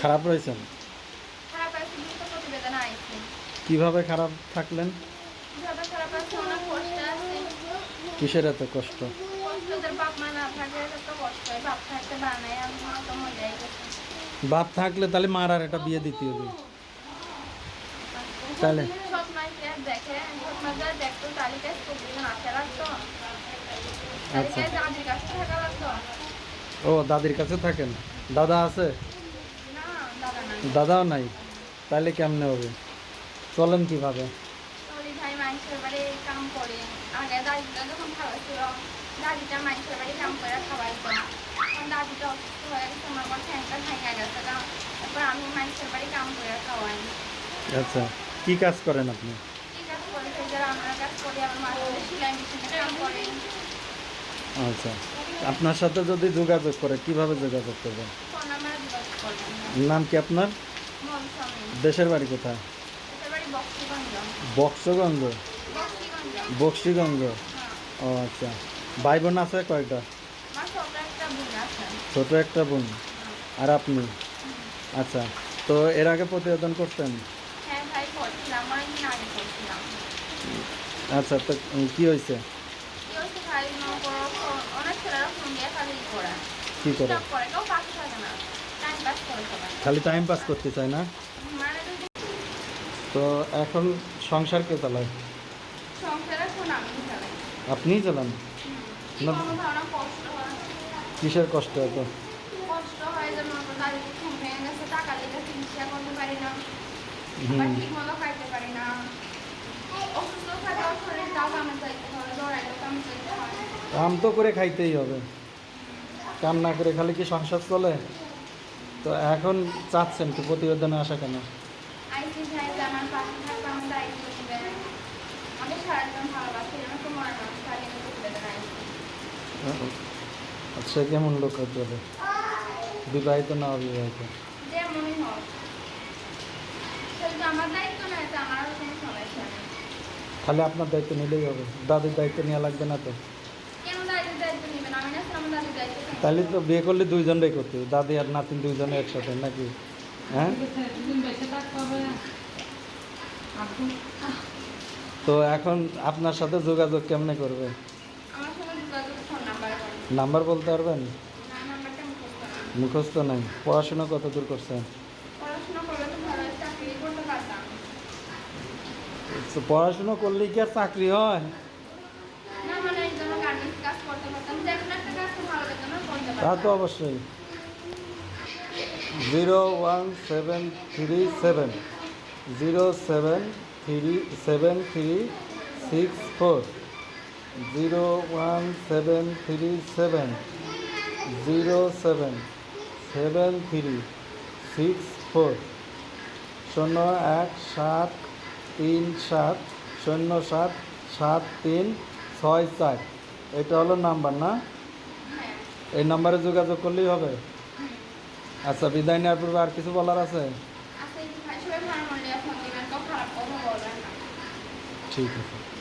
খারাপ রয়েছেন? কীভাবে খারাপ থাকলেন? কিসের এত কষ্ট? বাপ থাকলে তাহলে মার আর একটা বিয়ে দিতে হবে। তাহলে? দেখে রাখতো আচ্ছা। ও দাদির কাছে থাকেন? দাদা আছে? দাদাও নাই? তাহলে কেমনে হবে? চলেন কীভাবে? আচ্ছা কি কাজ করেন আপনি? কি কাজ আমরা কাজ করি আমার সেলাই মেশিনে কাম আচ্ছা। আপনার সাথে যদি যোগাযোগ করে, কীভাবে যোগাযোগ করবেন নাম কি আপনার? দেশের বাড়ি কোথায়? বক্সগঞ্জ। বক্সিগঞ্জ। ও আচ্ছা। ভাই বোন আছে আমার ছোট একটা বোন। আর আপনি? আচ্ছা। তো এর আগে প্রতিবেদন করতেন? আচ্ছা তো কি হয়েছে? কি করে? খালি টাইম পাস করতে চায় না? মানে তো এখন সংসার কে চালায়? আমি আপনিই চালান? কিসের কষ্ট এত? কাম তো করে খাইতেই হবে। কাম না করে খালি কি সংসার চলে? তো এখন চাচ্ছেন কি প্রতিবেদনে আসা কেন? আইসি আচ্ছা কেমন লোক হতে হবে? বিবাহিত না অবিবাহিত? যেমনই হোক। সে যদি আমার দায়িত্ব নেয় তো আমারও কোনো সমস্যা নেই। খালি আপনার দায়িত্ব নিলেই হবে। দাদির দায়িত্ব নেওয়া লাগবে না তো কেন দায়িত্ব দায়িত্ব নেবেন আমি না আমার দাদির দায়িত্ব নেব। তাহলে তো বিয়ে করলে দুইজনটাই করতে দাদি আর নাতিন দুইজনে একসাথে নাকি? হ্যাঁ? তো এখন আপনার সাথে যোগাযোগ কেমনে করবে? নাম্বার বলতে পারবেন? মুখস্থ নাই। পড়াশোনা কত দূর করছেন পড়াশোনা করলে কি আর চাকরি হয় না মানে এই জন্য গার্মেন্টস কাজ করতে পারতাম যে কোনো একটা কাজ তো ভালো বেতন করতে তা তো অবশ্যই। Zero one seven three seven. Zero seven three seven three six four. Zero one seven three seven. Zero seven seven three six four. শূন্য এক সাত তিন সাত শূন্য সাত সাত তিন ছয় চার। এটা হলো নাম্বার না? এই নাম্বারে যোগাযোগ করলেই হবে। আচ্ছা বিদায় নেওয়ার পূর্বে আর কিছু বলার আছে? আচ্ছা ঠিক আছে।